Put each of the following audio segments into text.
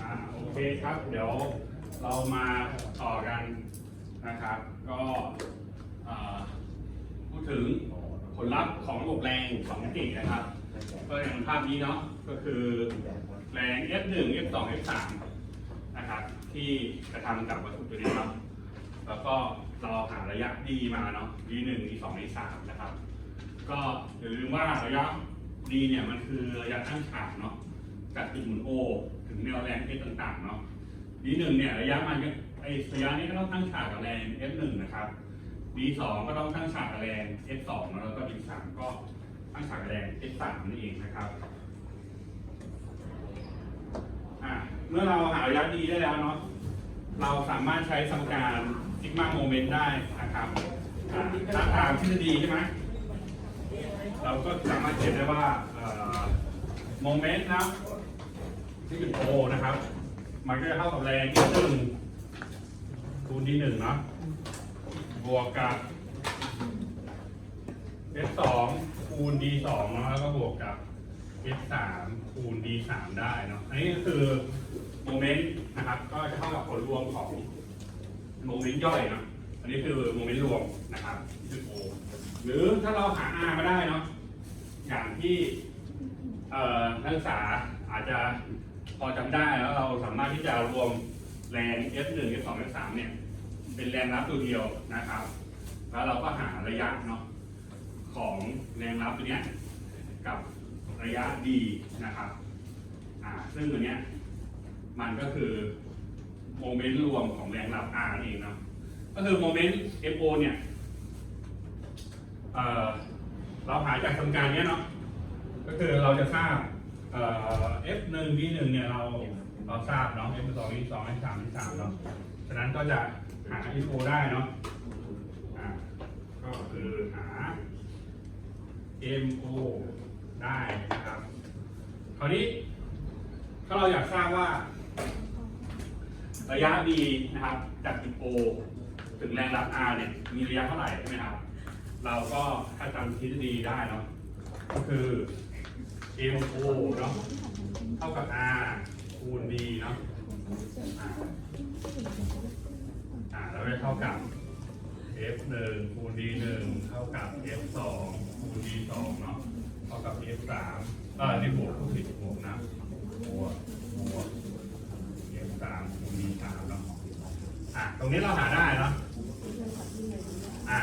อ่าโอเคครับ เดี๋ยวเรามาต่อกันนะครับ ก็อ่าพูดถึงผลลัพธ์ของระบบแรงสองมิตินะครับ ก็อย่างภาพนี้เนาะก็คือแรง F1 F2 F3 นะครับ ที่กระทำกับวัตถุตัวนี้ครับแล้วก็เราหาระยะ d มาเนาะ d1 d2 d3 นะครับ ก็อย่าลืมว่าระยะ d เนี่ยมันคือระยะตั้งฉากเนาะ จากจุดหมุน O ถึงแนวแรงที่ต่างๆเนาะ d1 เนี่ยระยะมันก็ไอระยะนี้ก็ต้องตั้งฉากกับแรง f1 นะครับ d2 ก็ต้องตั้งฉากกับแรง f2 นอะแล้วก็ d3 ก็ตั้งฉากกับแรง f3 นั่นเองนะครับอะเมื่อเราหาระยะ d ได้แล้วเนาะเราสามารถใช้สมการซิกมาโมเมนต์ได้นะครับถ้าตามทฤษฎีใช่ไหมเราก็สามารถเขียนได้ว่า โมเมนต์นะที่จุดโอนะครับ มันก็จะเท่ากับแรงที่หนึ่งคูณที่หนึ่งเนาะบวกกับ f สองคูณ d สองเนาะแล้วก็บวกกับ f สามคูณ d สามได้เนาะอันนี้ก็คือโมเมนต์นะครับ ก็จะเท่ากับผลรวมของโมเมนต์ย่อยเนาะอันนี้คือโมเมนต์รวมนะครับจุดโอหรือถ้าเราหา r มาได้เนาะอย่างที่ นักศึกษาอาจจะพอจำได้แล้วเราสามารถที่จะรวมแรง F1 F2 F3 เนี่ยเป็นแรงรับตัวเดียวนะครับ แล้วเราก็หาระยะเนาะของแรงรับตัวเนี้ยกับระยะ d นะครับอ่าซึ่งตัวเนี้ยมันก็คือโมเมนต์รวมของแรงรับ r นั่นเองเนาะก็คือโมเมนต์ FO เนี่ยเเราหาจากสมการเนี้ยเนาะ ก็คือเราจะทราบเอ่อ f หนึ่ง v หนึ่งเนี่ยเราเราทราบเนาะ f สอง v สอง f สาม v สามเนาะฉะนั้นก็จะหา f o ได้เนาะอ่าก็คือหา m o ได้นะครับคราวนี้ถ้าเราอยากทราบว่า ระยะ d นะครับจากจุด o ถึงแรงรับ r เนี่ยมีระยะเท่าไหร่ใช่ไหมครับ เราก็ถ้าจำทฤษฎีได้เนาะก็คือ MO เนาะเท่ากับ R คูณ D เนาะอ่าแล้วก็เท่ากับ F1 คูณ D1 เท่ากับ F2 คูณ D2 เนาะเท่ากับ F3 เออนี่บวกผู้ผิดบวกนะบวกบวก F3 คูณ D3 เนาะอะตรงนี้เราหาได้เนาะอ่า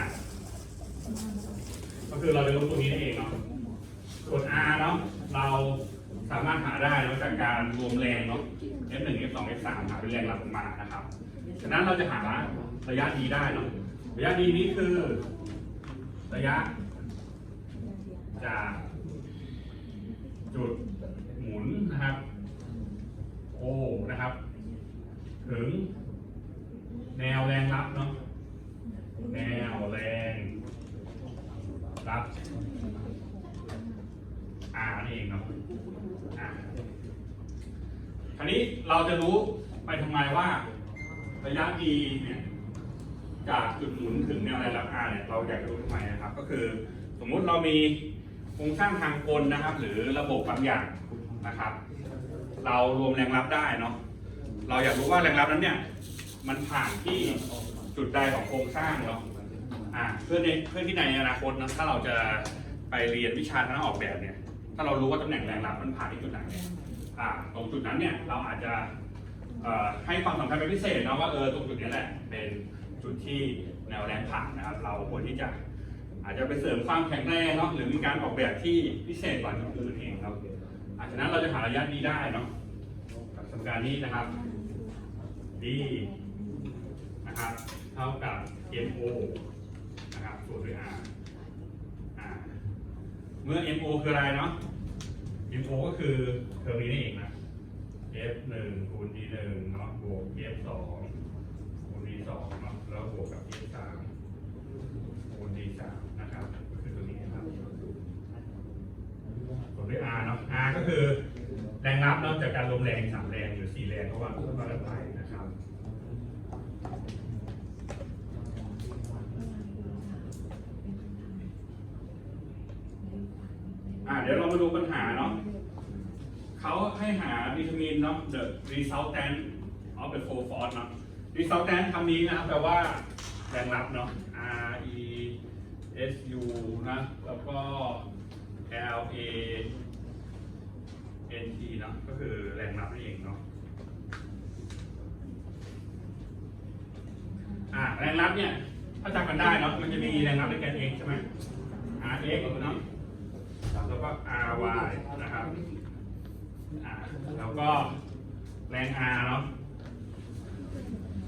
ก็คือเราจะรู้ตรงนี้นั่นเองเนาะส่วน R เนาะ เราสามารถหาได้เนาะจากการรวมแรงเนาะ F1 F2 F3 หาเป็นแรงรับออกมานะครับ ฉะนั้นเราจะหาระยะ d ได้เนาะ ระยะ d นี้คือ ระยะ จากจุดหมุนนะครับ O นะครับ ถึง แนวแรงรับเนาะแนวแรงรับ R นี่เองเนาะคราวนี้เราจะรู้ไปทำไมว่าระยะ d เนี่ยจากจุดหมุนถึงแนวแรงรับ R เนี่ยเราอยากจะรู้ทำไมนะครับ ก็คือสมมุติเรามีโครงสร้างทางกลนะครับ หรือระบบบางอย่างนะครับ เรารวมแรงรับได้เนาะเราอยากรู้ว่าแรงรับนั้นเนี่ยมันผ่านที่จุดใดของโครงสร้างเนาะอ่าเพื่อในเพื่อที่ในอนาคตนะถ้าเราจะไปเรียนวิชาทางออกแบบเนี่ย ถ้าเรารู้ว่าตำแหน่งแรงรับมันผ่านที่จุดไหนเนี่ยอ่าตรงจุดนั้นเนี่ยเราอาจจะให้ความสำคัญเป็นพิเศษนะว่าเออตรงจุดนี้แหละเป็นจุดที่แนวแรงผ่านนะครับเราควรที่จะอาจจะไปเสริมความแข็งแรงเนาะหรือมีการออกแบบที่พิเศษกว่าจุดอื่นเองครับอาฉะนั้นเราจะหาระยะนี้ได้เนาะกับสมการนี้นะครับ d นะครับเท่ากับ mo นะครับส่วนด้วย r อ่า เมื่อ mo คืออะไรเนาะ mo ก็คือเทอมนี้นี่เองนะ f 1คูณ d 1เนาะบวก f 2คูณ d 2เนาะแล้วบวกกับ f 3คูณ d 3นะครับก็คือตัวนี้นะครับส่วนด้วย r เนาะ r ก็คือแรงรับนาะจากการรวมแรงสามแรงหรือสี่แรงก็ว่าก็ว่ากันไปนะครับ อ่าเดี๋ยวเรามาดูปัญหาเนาะเขาให้หา determine เนาะ the resultant of the four force เนาะ resultant คำนี้นะครับแปลว่าแรงรับเนาะ R E S U นะ แล้วก็ L A N T เนาะก็คือแรงรับนั่นเองเนาะอ่าแรงรับเนี่ย ถ้าจำกันได้เนาะมันจะมีแรงรับในแกน x ใช่ไหม R x เนาะ แล้วก็ R y นะครับแล้วก็แรง R เนาะ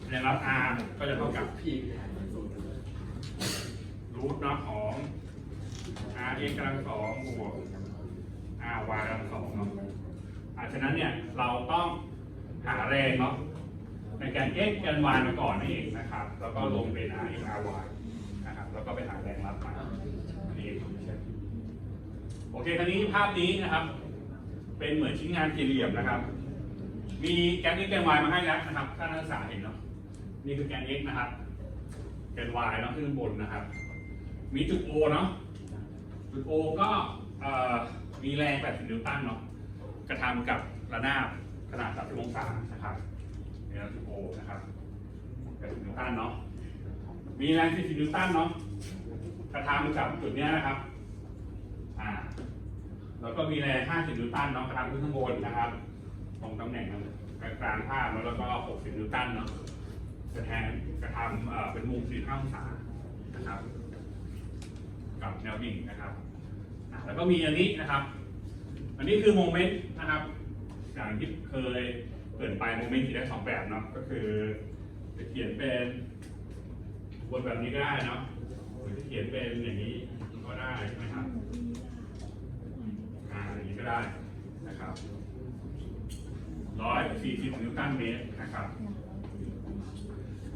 แรงรับ R ก็จะเท่ากับรูทเนาะของ R x กำลังสองบวก R y กำลังสองเนาะอาฉะนั้นเนี่ยเราต้องหาแรงเนาะในการ x แกน y มาก่อนนั่นเองนะครับ แล้วก็ลงเป็น R x R y นะครับ แล้วก็ไปหาแรงรับมาอันนี้โอ อเคคราวนี้ภาพนี้นะครับ เป็นเหมือนชิ้นงานสี่เหลี่ยมนะครับ มีแกน x แกน y มาให้แล้วนะครับ ถ้านักศึกษาเห็นเนาะนี่คือแกน x นะครับ แกน y เนาะขึ้นบนนะครับ มีจุด O เนาะจุด O ก็มีแรง 80 นิวตันเนาะกระทำกับระนาบขนาด 30 องศานะครับนี่เราจุด O นะครับ80 นิวตันเนาะมีแรง 40 นิวตันเนาะกระทำกับจุดเนี้ยนะครับ อ่าแล้วก็มีแรง50 นิวตันเนาะกระทำขึ้นข้างบนนะครับ ตรงตำแหน่งกลางภาพแล้วก็ 60 นิวตันเนาะกระแทงกระทำเป็นมุม45องศานะครับ กับแนวดิ่งนะครับ แล้วก็มีอันนี้นะครับ อันนี้คือโมเมนต์นะครับ อย่างที่เคยเกิดไปโมเมนต์ที่ได้สองแบบเนาะก็คือจะเขียนเป็นบนแบบนี้ก็ได้เนาะหรือจะเขียนเป็นอย่างนี้ก็ได้ใช่ไหมครับ ก็ได้นะครับร้อยสี่สิบนิวตันเมตรนะครับ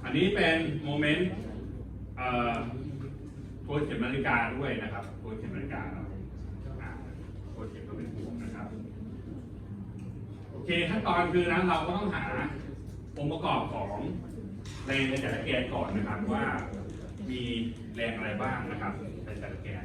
อันนี้เป็นโมเมนต์เอ่อตัวเข็มนาฬิกาด้วยนะครับตัวเข็มนาฬิกาเนาะอ่าตัวเข็มก็เป็นบวกนะครับ โอเคขั้นตอนคือนะเราก็ต้องหาองค์ประกอบของแรงในแต่ละแกนก่อนนะครับว่ามีแรงอะไรบ้างนะครับในแต่ละแกน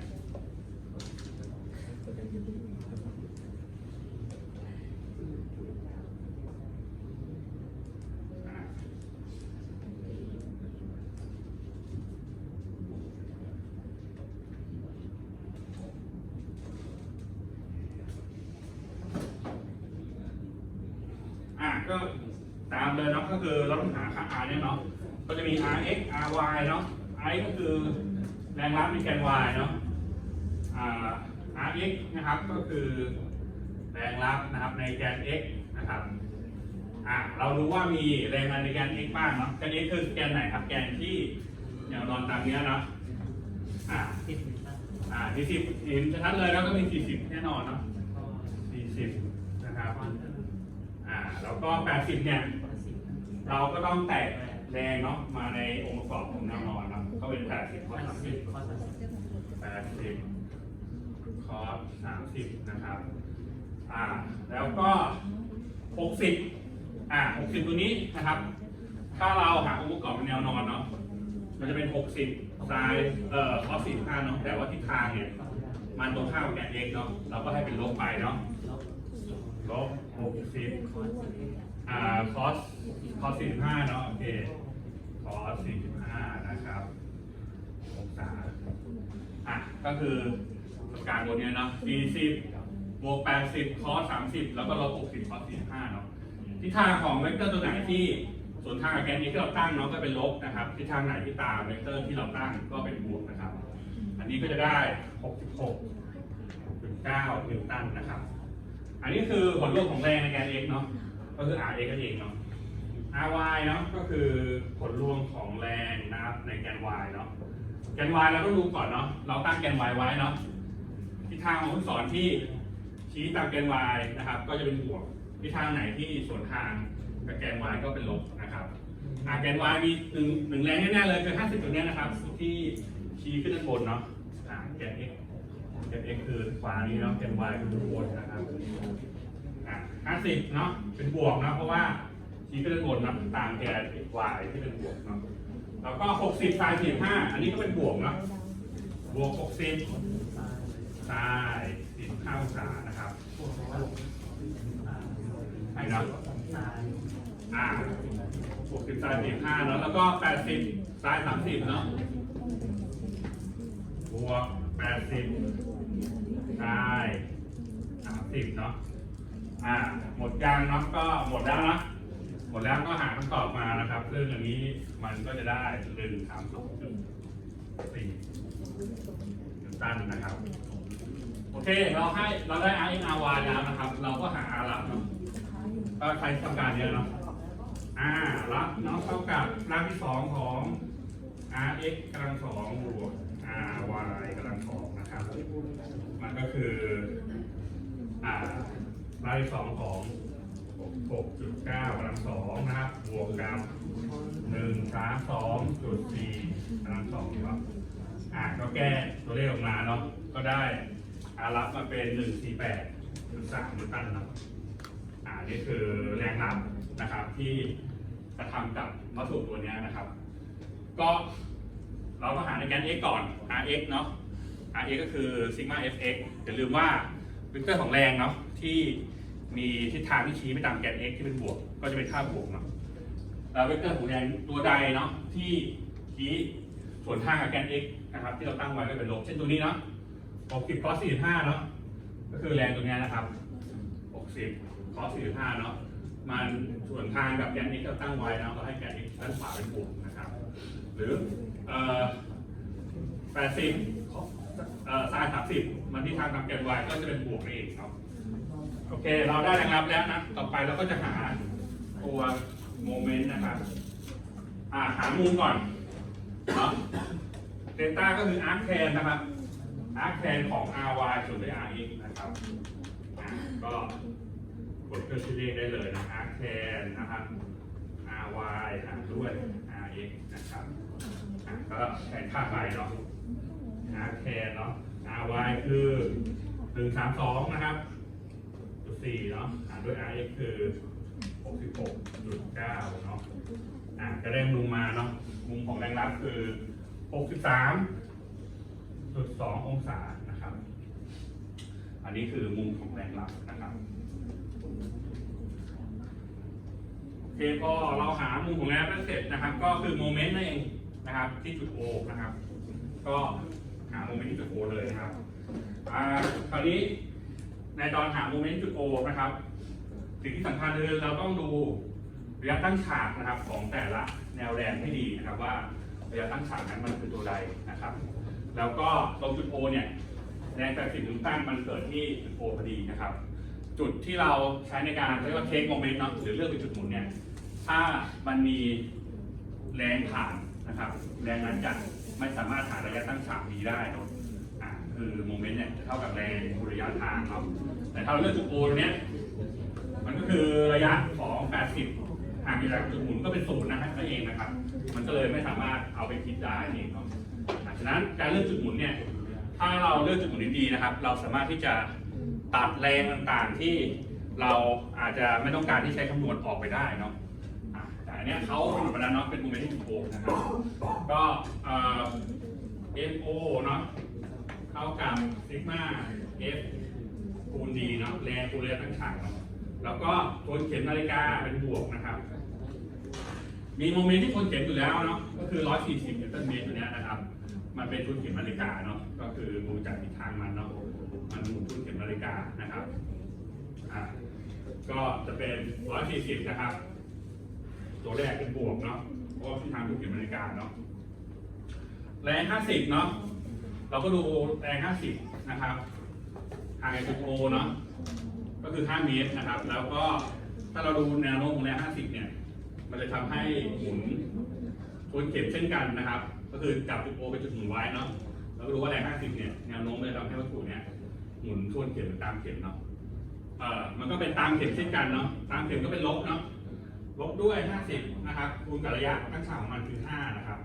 อะก็ตามเลยเนาะก็คือเราต้องหาค่า r เนี่ยเนาะก็จะมี rx ry เนาะ i ก็คือแรงรับในแกน y เนาะอ่า rx นะครับก็คือแรงรับนะครับในแกน x นะครับอะเรารู้ว่ามีแรงอะไรในแกน x บ้างเนาะแกน x คือแกนไหนครับ แกนที่แนวนอนตามเนี้ยเนาะอ่าอ่าที่สิบเห็นชัดเลยแล้วก็มีสี่สิบแน่นอนเนาะสี่สิบนะครับอ่าแล้วก็80เนี่ย เราก็ต้องแตก แรงเนาะมาในองค์ประกอบของแนวนอนเนาะก็เป็น80คอส30 80คอส30นะครับอ่าแล้วก็60อ่า60ตัวนี้นะครับ ถ้าเราหาองค์ประกอบเป็นแนวนอนเนาะมันจะเป็น60ไซน์เอ่อคอส45เนาะแต่ว่าทิศทางเนี่ยมันตรงข้ามกับแกน x เนาะเราก็ให้เป็นลบไปเนาะลบ60อ่าคอสคอส45เนาะโอเค คอส45 นะครับองศาอะ ก็คือสมการบนเนี้ยเนาะ40บวก80 คอส30 แล้วก็ลบ60 คอส45 เนาะ ทิศทางของเวกเตอร์ตัวไหนที่ส่วนทางกับแกนนี้ที่เราตั้งเนาะก็เป็นลบนะครับ ทิศทางไหนที่ตามเวกเตอร์ที่เราตั้งก็เป็นบวกนะครับ อันนี้ก็จะได้ 66.9 นิวตันนะครับ อันนี้คือผลรวมของแรงในแกน x เนาะ ก็คือ r x นั่นเองเนาะ r y เนาะก็คือผลรวมของแรงนะครับในแกน y เนาะแกน y เราต้องดูก่อนเนาะเราตั้งแกน y ไว้เนาะทิศทางของลูกศรที่ชี้ตามแกน y นะครับ ก็จะเป็นบวกทิศทางไหนที่สวนทางกับแกน y ก็เป็นลบนะครับอ่าแกน y มีหนึ่งหนึ่งแรงแน่ๆเลยคือ50ตัวเนี้ยนะครับ ที่ชี้ขึ้นด้านบนเนาะอ่าแกน x แกน x คือขวานี้เนาะแกน y คือด้านบนนะครับอ่า50เนาะเป็นบวกเนาะเพราะว่า ชี้ขึ้นด้านบนเนะตามแกน y ที่เป็นบวกเนาะแล้วก็ 60 sin 45 อันนี้ก็เป็นบวกเนาะบวก 60 sin 45องศานะครับอ่นะอ่าหกสิบไซน์สี่ห้าเนาะแล้วก็แปดสิบไซน์สามสิบเนาะบวกแปดสิบไซน์สามสิบเนาะอ่าหมดยางเนาะก็หมดแล้วนะ หมดแล้วก็หาคำตอบมานะครับซึ่องอันนี้มันก็จะได้หนึ่งสามสองจุดสี่นิวตันนะครับ โอเค เราให้เราได้ R X R Y แล้วนะครับ เราก็หา R รับเนาะก็ใช้ทำการเยอะเนาะ R รับเนาะเท่ากับรากที่สองของ R X กำลังสองบวก R Y กำลังสองนะครับ มันก็คือ อ่ารากที่สองของ หกจุดเก้ากำลังสองนะครับ บวกกับหนึ่งสามสองจุดสี่กำลังสองครับ อ่าก็แก้ตัวเลขออกมาเนาะ ก็ได้อารับมาเป็นหนึ่งสี่แปดจุดสามนิวตันเนาะอ่า นี่คือแรงรับนะครับที่กระทำกับวัตถุตัวเนี้ยนะครับ ก็เราก็หาในแกน x ก่อน rx เนาะ rx ก็คือซิกมา fx อย่าลืมว่าวิกเตอร์ของแรงเนาะที่ มีทิศทางที่ชี้ไปตามแกน x ที่เป็นบวก ก็จะเป็นค่าบวกเนาะแล้วเวกเตอร์ของแรงตัวใดเนาะที่ชี้ส่วนทางกับแกน x นะครับ ที่เราตั้งไว้ก็เป็นลบ เช่นตัวนี้เนาะ60 cos 45 เนาะก็คือแรงตัวนี้นะครับ 60 cos 45 เนาะมันส่วนทางกับแกน x ที่เราตั้งไว้เนาะเราให้แกน x ด้านขวาเป็นบวกนะครับ หรืออ80เอ่อ sin 30 มันที่ทางกับแกน y ก็จะเป็นบวกนั่นเองเนาะ โอเค เราได้แรงรับแล้วนะ ต่อไปเราก็จะหาตัวโมเมนต์นะครับอ่าหามุมก่อนเนาะเดต้าก็คืออาร์คแคนนะครับอาร์คแคนของ ry ส่วนด้วย rx นะครับก็กดเครื่องชื่อเลขได้เลยนะอาร์คแคนนะครับ ry หารด้วย rx นะครับก็แทนค่าไปเนาะอาร์คแคนเนาะ ry คือ 132 นะครับ จุดสี่เนาะหารด้วย RX คือ 66.9 เนาะอะจะได้มุมมาเนาะมุมของแรงรับคือ 63.2 องศานะครับ อันนี้คือมุมของแรงรับนะครับโอเคพอเราหามุมของแรงรับเสร็จนะครับ ก็คือโมเมนต์นั่นเองนะครับที่จุด O นะครับ ก็หาโมเมนต์ที่จุด O เลยนะครับอ่าคราวนี้ ในตอนหาโมเมนต์จุดโอนะครับ สิ่งที่สำคัญคือเราต้องดูระยะตั้งฉากนะครับของแต่ละแนวแรงให้ดีนะครับว่าระยะตั้งฉากนั้นมันคือตัวใดนะครับ แล้วก็ตรงจุดโอเนี่ยแรง80นิวตันมันเกิดที่จุดโอพอดีนะครับ จุดที่เราใช้ในการเรียกว่าเทคโมเมนต์เนาะหรือเลือกเป็นจุดหมุนเนี่ยถ้ามันมีแรงผ่านนะครับ แรงนั้นจะไม่สามารถหาระยะตั้งฉากดีได้เนาะอ่าคือโมเมนต์เนี่ยจะเท่ากับแรงคูณระยะทางครับ แต่ถ้าเราเลือกจุดโอตรงนี้มันก็คือระยะของ 80 ห่างจากจุดหมุนก็เป็นศูนย์นะครับนั่นเองนะครับ มันก็เลยไม่สามารถเอาไปคิดได้นี่เนาะฉะนั้นการเลือกจุดหมุนเนี่ย ถ้าเราเลือกจุดหมุนดีๆนะครับ เราสามารถที่จะตัดแรงต่างๆที่เราอาจจะไม่ต้องการที่ใช้คำนวณออกไปได้เนาะแต่อันเนี้ยเขาสรุปมาแล้วเนาะเป็นโมเมนต์ที่โนะครับ ก็เอ่อเนาะเท่ากับซิกมา F คูณ D เนาะแรงคูณระยะตั้งฉากแล้วก็ทวนเข็มนาฬิกาเป็นบวกนะครับ มีโมเมนต์ที่ทวนเข็มอยู่แล้วเนาะก็คือ 140นิวตันเมตรตัวนี้นะครับ มันเป็นทวนเข็มนาฬิกาเนาะก็คือดูจากทิศทางมันเนาะมันหมุนทวนเข็มนาฬิกานะครับอะก็จะเป็น 140 นะครับ ตัวแรกเป็นบวกเนาะเพราะทิศทางทวนเข็มนาฬิกาเนาะแรง 50 เนาะเราก็ดูแรง 50 นะครับ ห่างจากจุดโอเนาะก็คือ 5 เมตรนะครับ แล้วก็ถ้าเราดูแนวโน้มของแรง50 เนี่ย มันจะทำให้หมุนทวนเข็มเช่นกันนะครับ ก็คือจับจุดโอเป็นจุดหมุนไว้เนาะแล้วก็ดูว่าแรง50 เนี่ยแนวโน้มมันจะทำให้วัตถุเนี่ยหมุนทวนเข็มตามเข็มเนาะเอ่อมันก็เป็นตามเข็มเช่นกันเนาะตามเข็มก็เป็นลบเนาะลบด้วย 50 นะครับคูณกับระยะตั้งฉากของมันคือ 5 นะครับ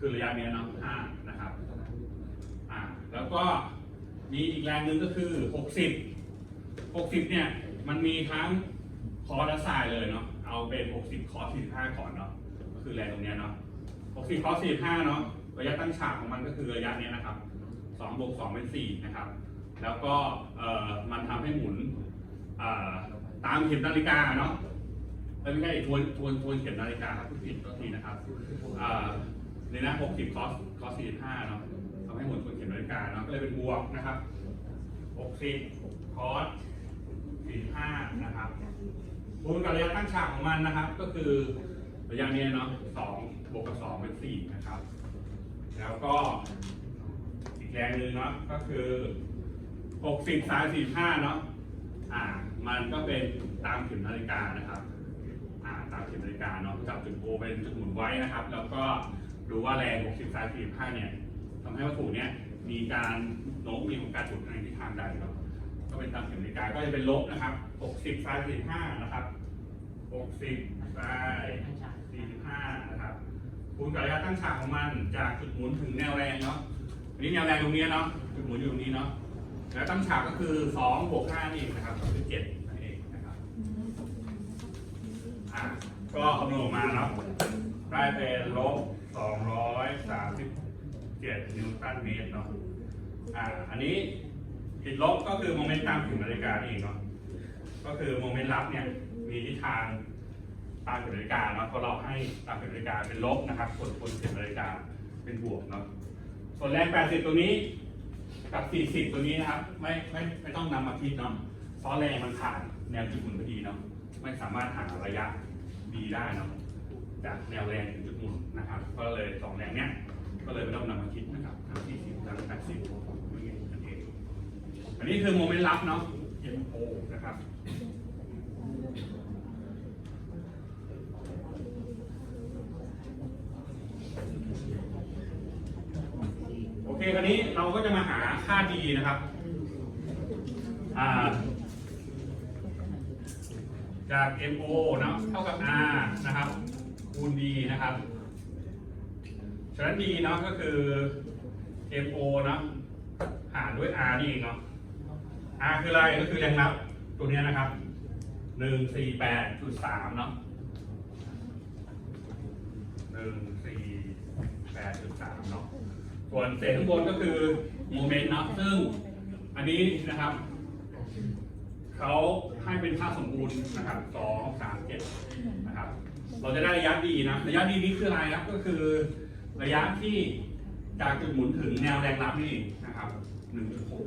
คือระยะเนี้ยเนาะ 5 นะครับ อ่า แล้วก็ มีอีกแรงหนึ่งก็คือ 60 60 เนี่ย มันมีทั้งคอร์และไซน์เลยเนาะ เอาเป็น 60 คอร์45ก่อนเนาะ ก็คือแรงตรงเนี้ยเนาะ 60 คอร์45 เนาะ ระยะตั้งฉากของมันก็คือระยะเนี้ยนะครับ2บวก2เป็น4นะครับ แล้วก็เอ่อมันทำให้หมุนอ่าตามเข็มนาฬิกาเนาะไม่ใช่ทวนทวนทวนเข็มนาฬิกาครับผู้ผิดตัวทีนะครับ อ่าในหน้า60 คอสคอส45 เนาะำให้หมุนทวนเข็มนาฬิกาเนาะก็เลยเป็นบวกนะครับ60คอส45นะครับคูณกับระยะตั้งฉากของมันนะครับ ก็คือระยะนี้เนาะ2บวกกับ2เป็น4นะครับ แล้วก็อีกแรงหนึ่งเนาะก็คือ 60สาย45เนาะอ่ามันก็เป็นตามเข็มนาฬิกานะครับอ่าตามเข็มนาฬิกาเนาะจับจุดโอเป็นจุดหมุนไว้นะครับ แล้วก็ดูว่าแรง60สาย45เนี่ย ทำให้วัตถุเนี้ยมีการโน้มมีของการจุดในทิศทางใดเนาะก็เป็นตามเข็มนาฬิกาก็จะเป็นลบนะครับ 60สาย45 นะครับ 60สาย45 นะครับคูณกับระยะตั้งฉากของมันจากจุดหมุนถึงแนวแรงเนาะอันนี้แนวแรงตรงนี้เนาะจุดหมุนอยู่ตรงนี้เนาะแล้วตั้งฉากก็คือ2บวก5นี่เองนะครับก็คือ7นั่นเองนะครับอ่าก็คำนวณออกมาเนาะได้เป็นลบ236 7 นิวตันเมตรเนาะ อ่า อันนี้ติดลบก็คือโมเมนต์ตามเข็มนาฬิกานี่เองเนาะ ก็คือโมเมนต์รับเนี่ยมีทิศทางตามเข็มนาฬิกาเนาะเพราะเราให้ตามเข็มนาฬิกาเป็นลบนะครับส่วนบนเข็มนาฬิกาเป็นบวกเนาะ ส่วนแรง 80 ตัวนี้กับ 40 ตัวนี้นะครับไม่ไม่ไม่ต้องนำมาคิดเนาะเพราะแรงมันผ่านแนวจุดหมุนพอดีเนาะไม่สามารถหาระยะดีได้เนาะจากแนวแรงถึงจุดหมุนนะครับ ก็เลยสองแรงเนี้ย ก็เลยไม่ต้องนำมาคิดนะครับทั้ง40ทั้ง80นั่นเองอันนี้คือโมเมนต์ลับเนาะ MO นะครับโอเคคราวนี้เราก็จะมาหาค่าดีนะครับอ่าจาก MO เนาะเท่ากับ R นะครับ คูณ D นะครับฉะนั้น D เนาะก็คือ MO เนาะหารด้วย R นี่เองเนาะ R คืออะไรก็คือแรงรับตัวนี้นะครับหนึ่งสี่แปดจุดสามเนาะหนึ่งสี่แปดจุดสามเนาะ ส่วนเศษข้างบนก็คือโมเมนต์เนาะ ซึ่งอันนี้นะครับเขาให้เป็นค่าสมบูรณ์นะครับสองสามเจ็ดนะครับ เราจะได้ระยะดีนะ ระยะดีนี้คืออะไรครับ ก็คือ ระยะที่จากจุดหมุนถึงแนวแรงรับนี่นะครับหนึ่งจุดหก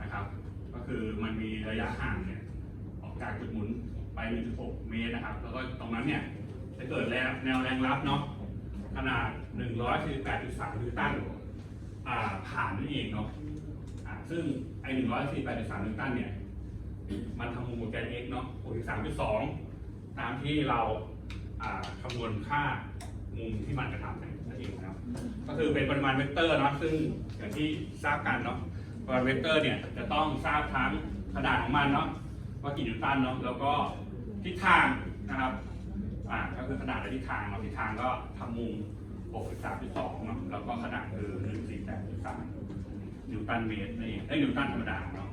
นะครับ ก็คือมันมีระยะห่างเนี่ยออกจากจุดหมุนไป 1.6 เมตรนะครับ แล้วก็ตรงนั้นเนี่ยจะเกิดแรงแนวแรงรับเนาะขนาด 148.3 นิวตันอ่าผ่านนั่นเองเนาะอ่าซึ่งไอ้ 148.3 นิวตันเนี่ยมันทำมุมกับแกน x เนาะ63.2 ตามที่เราอ่าคำนวณค่ามุมที่มันกระทำ เองนะครับก็คือเป็นปริมาณเวกเตอร์เนาะซึ่งอย่างที่ทราบกันเนาะปริมาณเวกเตอร์เนี่ยจะต้องทราบทั้งขนาดของมันเนาะว่ากี่นิวตันเนาะแล้วก็ทิศทางนะครับอ่าก็คือขนาดและทิศทางเนาะทิศทางก็ทำมุม 63.2 เนาะแล้วก็ขนาดคือ 148.3 นิวตันเมตรนั่นเองไอ้นิวตันธรรมดาเนาะ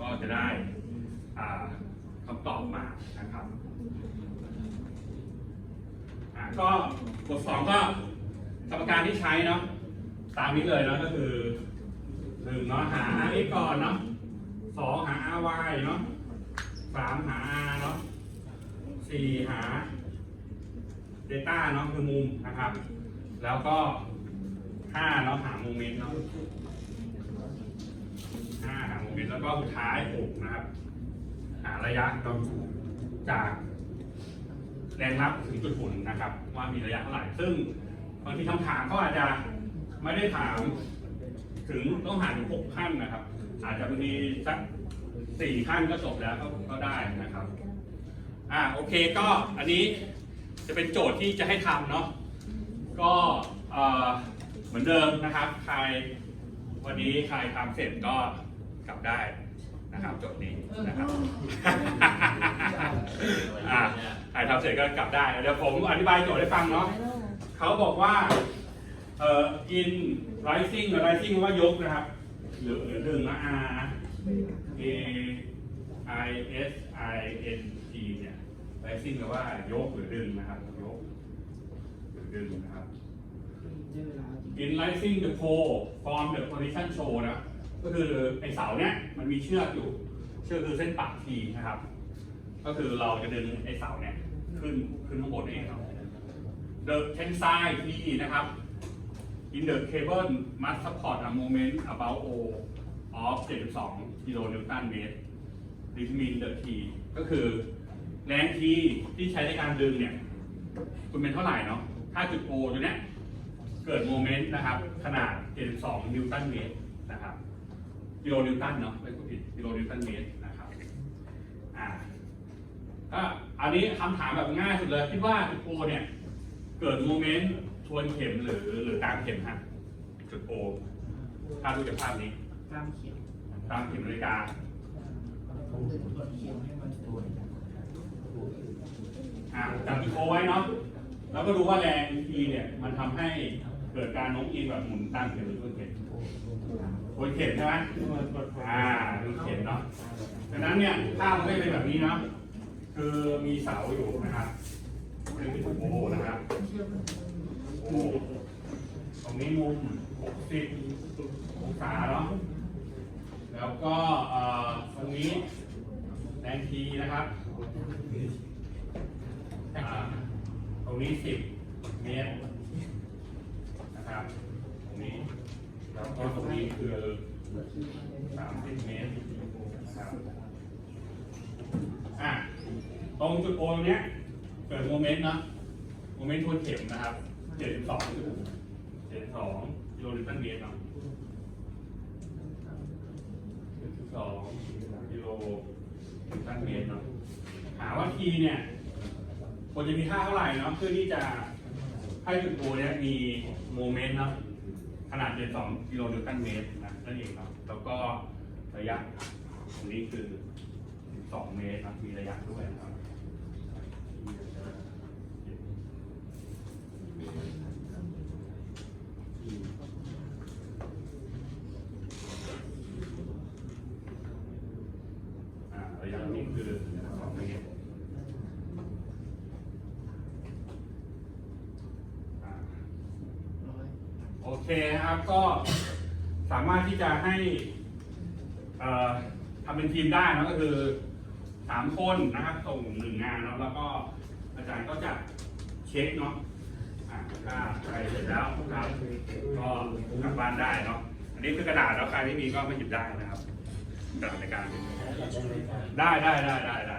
ก็จะได้คำตอบมานะครับ ก็บทสองก็สมการที่ใช้เนาะตามนี้เลยเนาะก็คือหนึ่งเนาะหา r x ก่อนเนาะสองหา ry เนาะสามหา r เนาะสี่หา data เนาะคือมุมนะครับ แล้วก็ห้าเนาะหาโมเมนต์เนาะห้าหาโมเมนต์แล้วก็สุดท้ายหกนะครับ หาระยะเนาะจาก แรงรับถึงจุดหมุนนะครับ ว่ามีระยะเท่าไหร่ ซึ่งบางทีคำถามเขาอาจจะไม่ได้ถามถึงต้องหาถึงหกขั้นนะครับ อาจจะบางทีสักสี่ขั้นก็จบแล้วก็ก็ได้นะครับ อ่าโอเคก็อันนี้จะเป็นโจทย์ที่จะให้ทำเนาะก็เออเหมือนเดิมนะครับ ใครวันนี้ใครทำเสร็จก็กลับได้ นะครับโจทย์นี้นะครับอ่าใครทำเสร็จก็กลับได้เดี๋ยวผมอธิบายโจทย์ให้ฟังเนาะเขาบอกว่าเอ่อ in rising rising ว่ายกนะครับหรือหรือดึงนะ R A I S I N G เนี่ย rising แปลว่ายกหรือดึงนะครับยกหรือดึงนะครับ in rising the pole from the position show นะ ก็คือไอเสาเนี่ยมันมีเชือกอยู่ เชือกคือเส้นปักทีนะครับ ก็คือเราจะดึงไอเสาเนี่ยขึ้นขึ้นข้างบนเองเนาะ The tensile T นะครับ in the cable must support a moment about O of 72กิโลนิวตันเมตร determine the T ก็คือแรง T ที่ใช้ในการดึงเนี่ยคุณเป็นเท่าไหร่เนาะถ้าจุด O ตัวเนี้ยเกิดโมเมนต์นะครับ ขนาด 72 นิวตันเมตร กิโลนิวตันเนาะไม่พูดผิดกิโลนิวตันเมตรนะครับอ่าก็อันนี้คำถามแบบง่ายสุดเลย คิดว่าจุด O เนี่ย เกิดโมเมนต์ทวนเข็มหรือหรือกลางเข็มฮะจุด O ถ้าดูจากภาพนี้ ตามเขียนตามเข็มนาฬิกาผมจะตรวจเขียนให้มันตรวจอ่าจับจุด O ไว้เนาะแล้วก็ดูว่าแรง T เนี่ยมันทำให้ เกิดการโน้มเอียงแบบหมุนตามเข็มหรือทวนเข็มทวนเข็มใช่ไหมอ่าทวนเข็มเนาะดังนั้นเนี่ยภาพมันก็จะเป็นแบบนี้เนาะคือมีเสาอยู่นะครับนี่คือจุด O นะครับโอ้ตรงนี้มุม 60 องศาเนาะแล้วก็เอ่อตรงนี้แรงทีนะครับอ่าตรงนี้ 10 เมตร ครับตรงนี้แล้วก็ตรงนี้คือ30เมตรนะครับอะตรงจุดโอตรงเนี้ยเกิดโมเมนต์เนาะโมเมนต์ทวนเข็มนะครับ72จุด72กิโลนิวตันเมตรเนาะสองกิโลนิวตันเมตรเนาะหาว่าทีเนี่ยควรจะมีค่าเท่าไหร่เนาะเพื่อที่จะ ให้จุดโอเนี่ยมีโมเมนต์นะขนาดเดือนสองกิโลนิวตันเมตรนะนั่นเองครับแล้วก็ระยะตรงนี้คือ 12 เมตรนะมีระยะด้วยนะครับอืมระยะนี้คือ2เมตรอ่า ร้อย โอ เคนะครับก็สามารถที่จะให้ทำเป็นทีมได้นะก็คือสามคนนะครับส่งหนึ่งงานเนาะแล้วก็อาจารย์ก็จะเช็คเนาะถ้าใครเสร็จแล้วครับก็กลับบ้านได้เนาะอันนี้คือกระดาษแล้วใครไม่มีก็มาหยิบได้นะครับกระดาษในการได้ได้ได้ได้ได้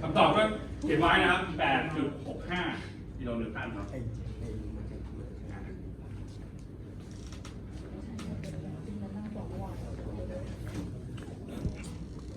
คำตอบก็เขียนไว้นะครับ8.65กิโลนิวตันเนาะ